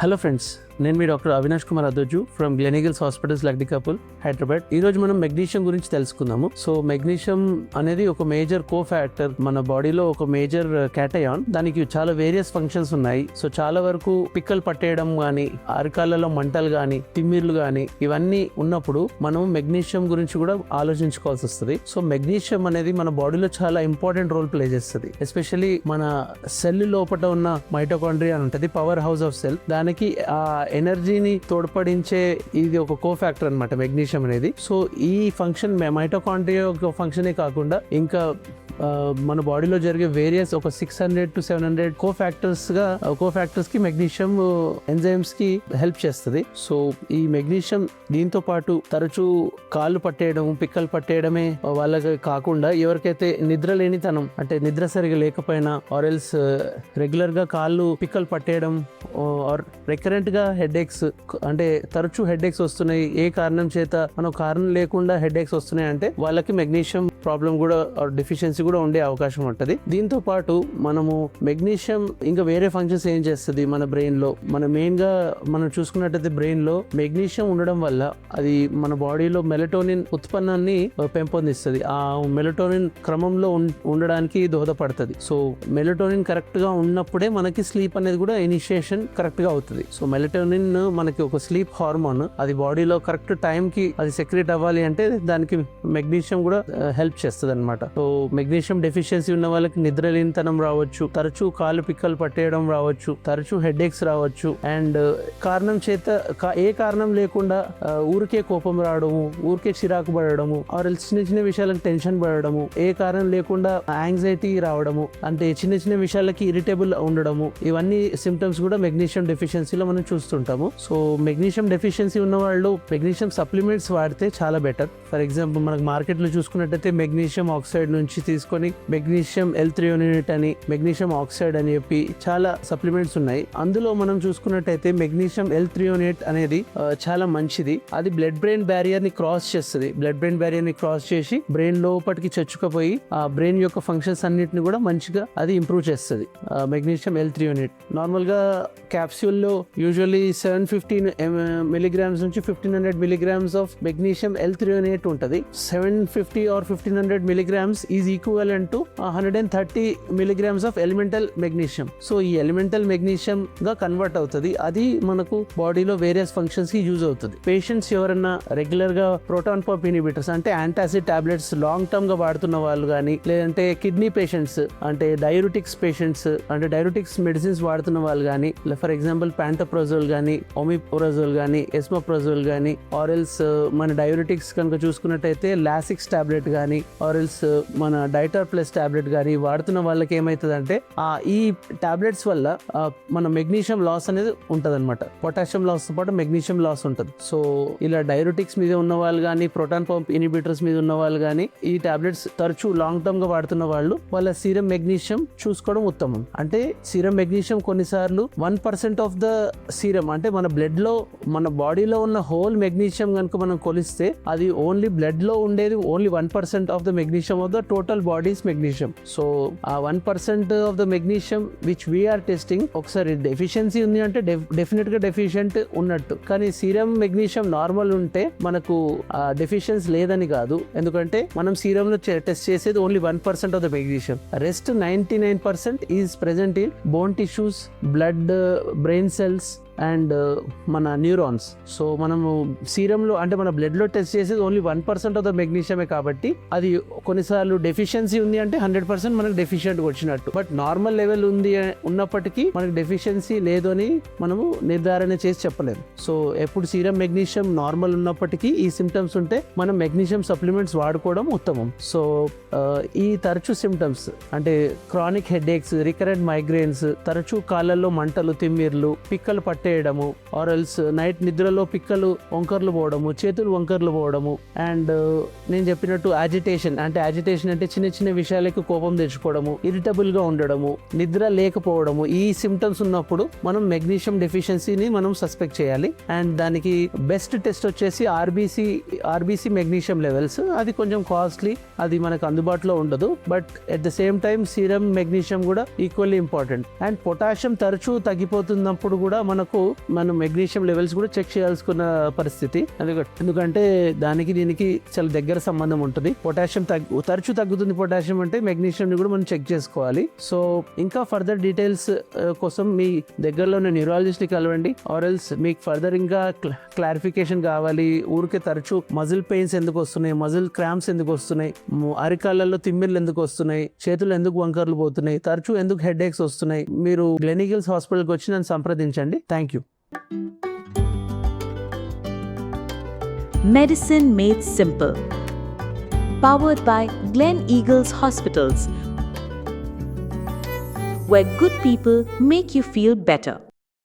Hello friends నేను మీ doctor Avinash Kumar Adoju from Gleneagles hospitals Lakdikapul Hyderabad. ఈ రోజు మనం మెగ్నీషియం గురించి తెలుసుకుందాము. సో మెగ్నీషియం అనేది ఒక మేజర్ కో ఫ్యాక్టర్ మన బాడీలో ఒక మేజర్ క్యాటయాన్ uh, దానికి చాలా వేరియస్ ఫంక్షన్స్ ఉన్నాయి. సో చాలా వరకు పిక్కలు పట్టేయడం కానీ అరికాళ్ళలో మంటలు కానీ తిమ్మిర్లు కానీ ఇవన్నీ ఉన్నప్పుడు మనం మెగ్నీషియం గురించి కూడా ఆలోచించుకోవాల్సి వస్తుంది. సో మెగ్నీషియం అనేది మన బాడీలో చాలా ఇంపార్టెంట్ రోల్ ప్లే చేస్తుంది. ఎస్పెషల్లీ మన సెల్ లోపల ఉన్న మైటోకాండ్రియా అని ఉంటుంది పవర్ హౌస్ ఆఫ్ సెల్ దానికి ఆ ఎనర్జీని తోడ్పడించే ఇది ఒక కో ఫ్యాక్టర్ అనమాట మెగ్నీషియం అనేది. సో ఈ ఫంక్షన్ మైటోకాండ్రియా యొక్క ఫంక్షనే కాకుండా ఇంకా మన బాడీలో జరిగే వేరియస్ ఒక six hundred to seven hundred కో ఫ్యాక్టర్స్గా కో ఫ్యాక్టర్స్కి మెగ్నీషియం ఎంజైమ్స్కి హెల్ప్ చేస్తుంది. సో ఈ మెగ్నీషియం దీంతో పాటు తరచూ కాళ్ళు పట్టేయడం పిక్కలు పట్టేయడమే వాళ్ళకి కాకుండా ఎవరికైతే నిద్ర లేనితనం అంటే నిద్ర సరిగా లేకపోయినా ఆర్ ఎల్స్ రెగ్యులర్గా కాళ్ళు పిక్కలు పట్టేయడం ఆర్ రికరెంట్గా హెడ్ ఎక్స్ అంటే తరచూ హెడ్ ఎక్స్ వస్తున్నాయి. ఏ కారణం చేత? మనం కారణం లేకుండా హెడ్ ఎక్స్ వస్తున్నాయి అంటే వాళ్ళకి మెగ్నీషియం ప్రాబ్లం కూడా డెఫిషియన్సీ కూడా ఉండే అవకాశం ఉంటుంది. దీంతో పాటు మనము మెగ్నీషియం ఇంకా వేరే ఫంక్షన్స్ ఏం చేస్తుంది మన బ్రెయిన్లో మన మెయిన్గా మనం చూసుకున్నట్టయితే బ్రెయిన్లో మెగ్నీషియం ఉండడం వల్ల అది మన బాడీలో మెలటోనిన్ ఉత్పన్నాన్ని uh, పెంపొందిస్తుంది. ఆ మెలటోనిన్ క్రమంలో ఉండడానికి దోహదపడుతుంది. సో మెలటోనిన్ కరెక్ట్గా ఉన్నప్పుడే మనకి స్లీప్ అనేది కూడా ఇనిషియేషన్ కరెక్ట్గా అవుతుంది. సో మెలటోనిన్ మనకి ఒక స్లీప్ హార్మోన్ అది బాడీలో కరెక్ట్ టైంకి అది సెక్రెట్ అవ్వాలి అంటే దానికి మెగ్నీషియం కూడా uh, హెల్ప్ చేస్తుంది అనమాట సో మెగ్నీషియం డెఫిషియన్సీ ఉన్న వాళ్ళకి నిద్రలేనితనం రావచ్చు తరచూ కాళ్ళు పిక్కలు పట్టేయడం రావచ్చు తరచూ హెడ్ ఎక్స్ రావచ్చు అండ్ కారణం చేత కా- ఏ కారణం లేకుండా ఊరికే కోపం రావడము ఊరికే చిరాకు పడడము ఆర్ చిన్న చిన్న విషయాలకు టెన్షన్ పడడము ఏ కారణం లేకుండా యాంగ్జైటీ రావడము అంటే చిన్న చిన్న విషయాలకి ఇరిటేబుల్ ఉండడము ఇవన్నీ సిమ్టమ్స్ కూడా మెగ్నీషియం డెఫిషియన్సీలో మనం చూస్తుంటాము. సో మెగ్నీషియం డెఫిషియన్సీ ఉన్న వాళ్ళు మెగ్నీషియం సప్లిమెంట్స్ వాడితే చాలా బెటర్. ఫర్ ఎగ్జాంపుల్ మనకు మార్కెట్లో చూసుకున్నట్టయితే మెగ్నీషియం ఆక్సైడ్ నుంచి తీసుకొని మెగ్నీషియం ఎల్ త్రీ యూనిట్ అని మెగ్నీషియం ఆక్సైడ్ అని చెప్పి చాలా సప్లిమెంట్స్ ఉన్నాయి. అందులో మనం చూసుకున్నట్టయితే మెగ్నీషియం ఎల్ త్రీ యూనిట్ అనేది చాలా మంచిది. అది బ్లడ్ బ్రెయిన్ బ్యారియర్ని క్రాస్ చేస్తుంది. బ్లడ్ బ్రెయిన్ బ్యారియర్ని క్రాస్ చేసి బ్రెయిన్ లోపటికి చచ్చుకపోయి ఆ బ్రెయిన్ యొక్క ఫంక్షన్స్ అన్నిటిని కూడా మంచిగా అది ఇంప్రూవ్ చేస్తుంది. Magnesium L threonate. నార్మల్గా క్యాప్సూల్లో యూజువల్లీ సెవెన్ ఫిఫ్టీన్ మిలీగ్రామ్స్ నుంచి fifteen hundred milligrams of magnesium L threonate ఉంటుంది. Seven fifty or fifty fifteen hundred milligrams is equal to hundred and thirty milligrams of elemental magnesium so ఈ elemental magnesium గా convert అవుతుంది. అది మనకు బాడీలో various ఫంక్షన్స్కి use అవుతుంది. పేషెంట్స్ ఎవరన్నా రెగ్యులర్గా ప్రోటాన్ పంప్ ఇనిబిటర్స్ అంటే యాంటాసిడ్ టాబ్లెట్స్ లాంగ్ టర్మ్గా వాడుతున్న వాళ్ళు కానీ లేదంటే కిడ్నీ పేషెంట్స్ అంటే డైరుటిక్స్ పేషెంట్స్ అంటే డైరుటిక్స్ మెడిసిన్స్ వాడుతున్న వాళ్ళు కానీ ఫర్ ఎగ్జాంపుల్ ప్యాంటోప్రోజోల్ కానీ ఒమిప్రోజోల్ కానీ ఎస్మోప్రోజోల్ కానీ ఆరెల్స్ మన డైరుటిక్స్ కనుక చూసుకున్నట్టయితే లాసిక్స్ టాబ్లెట్ కానీ ఆర్ ఎల్స్ uh, మన డైటర్ ప్లస్ టాబ్లెట్ కానీ వాడుతున్న వాళ్ళకి ఏమవుతుందంటే ఆ ఈ టాబ్లెట్స్ వల్ల మన మెగ్నీషియం లాస్ అనేది ఉంటుంది అనమాట పొటాషియం లాస్తో పాటు మెగ్నీషియం లాస్ ఉంటుంది. సో ఇలా డైరోటిక్స్ మీద ఉన్న వాళ్ళు కానీ ప్రోటాన్ పంప్ ఇనిబిటర్స్ మీద ఉన్న వాళ్ళు కానీ ఈ టాబ్లెట్స్ తరచూ లాంగ్ టర్మ్గా వాడుతున్న వాళ్ళు వాళ్ళ సీరం మెగ్నీషియం చూసుకోవడం ఉత్తమం. అంటే సీరం మెగ్నీషియం కొన్నిసార్లు one percent of the serum అంటే మన బ్లడ్లో మన బాడీలో ఉన్న హోల్ మెగ్నీషియం కనుక మనం కొలిస్తే అది ఓన్లీ బ్లడ్లో ఉండేది only one percent of the magnesium of the total body's magnesium so ఆ one percent of the magnesium which we are testing ఒకసారి డెఫిషియన్సీ ఉంది అంటే డెఫినెట్గా డెఫిషియంట్ ఉన్నట్టు. కానీ సీరం మెగ్నీషియం నార్మల్ ఉంటే మనకు డెఫిషియన్స్ లేదని కాదు. ఎందుకంటే మనం సీరం లో టెస్ట్ చేసేది only one percent of the magnesium rest ninety nine percent is present in bone tissues blood brain cells and uh, మన న్యూరాన్స్ సో మనము సీరంలో అంటే మన బ్లడ్లో టెస్ట్ చేసేది only one percent of the మెగ్నీషియమే కాబట్టి అది కొన్నిసార్లు డెఫిషియన్సీ ఉంది అంటే హండ్రెడ్ పర్సెంట్ మనకు డెఫిషియెంట్ వచ్చినట్టు బట్ నార్మల్ లెవెల్ ఉంది uh, ఉన్నప్పటికీ మనకు డెఫిషియన్సీ లేదు అని మనము నిర్ధారణ చేసి చెప్పలేము. సో ఎప్పుడు సీరం మెగ్నీషియం నార్మల్ ఉన్నప్పటికీ ఈ సిమ్టమ్స్ ఉంటే మనం మెగ్నీషియం సప్లిమెంట్స్ వాడుకోవడం ఉత్తమం. సో uh, ఈ తరచు సిమ్టమ్స్ అంటే క్రానిక్ హెడేక్స్ రికరెంట్ మైగ్రేన్స్ తరచూ కాళ్ళల్లో మంటలు తిమ్మిర్లు పిక్కలు పట్టే చేయడము ఆర్ ఎల్స్ నైట్ నిద్రలో పిక్కలు వంకర్లు పోవడము చేతులు వంకర్లు పోవడము అండ్ uh, నేను చెప్పినట్టు యాజిటేషన్ అంటే యాజిటేషన్ అంటే చిన్న చిన్న విషయాలకు కోపం తెచ్చుకోవడము ఇరిటబుల్గా ఉండడము నిద్ర లేకపోవడము ఈ సిమ్టమ్స్ ఉన్నప్పుడు మనం మెగ్నీషియం డెఫిషియన్సీని మనం సస్పెక్ట్ చేయాలి. అండ్ దానికి బెస్ట్ టెస్ట్ వచ్చేసి ఆర్బీసీ ఆర్బీసీ మెగ్నీషియం లెవెల్స్ అది కొంచెం కాస్ట్లీ అది మనకు అందుబాటులో ఉండదు. But at the same time serum magnesium కూడా ఈక్వల్లీ ఇంపార్టెంట్ అండ్ పొటాషియం తరచూ తగ్గిపోతున్నప్పుడు కూడా మనకు మనం మెగ్నీషియం లెవెల్స్ కూడా చెక్ చేయాల్సుకున్న పరిస్థితి. ఎందుకంటే దానికి దీనికి చాలా దగ్గర సంబంధం ఉంటుంది. పొటాషియం తగ్గు తరచు తగ్గుతుంది పొటాషియం అంటే మెగ్నీషియం కూడా మనం చెక్ చేసుకోవాలి. సో ఇంకా ఫర్దర్ డీటెయిల్స్ కోసం మీ దగ్గరలో ఉన్న న్యూరాలజిస్ట్ని కలవండి. ఆర్ఎల్స్ మీకు ఫర్దర్ ఇంకా క్లారిఫికేషన్ కావాలి. ఊరికే తరచు మజిల్ పెయిన్స్ ఎందుకు వస్తున్నాయి? మజిల్ క్రామ్స్ ఎందుకు వస్తున్నాయి? ము- తిమ్మిర్లు ఎందుకు వస్తున్నాయి? చేతులు ఎందుకు వంకర్లు పోతున్నాయి? తరచూ ఎందుకు హెడ్ ఏక్స్ వస్తున్నాయి? మీరు గ్లెనిగిల్స్ హాస్పిటల్కి వచ్చి నన్ను సంప్రదించండి. Thank you Medicine Made Simple. Powered by Glen Eagles Hospitals, where good people make you feel better.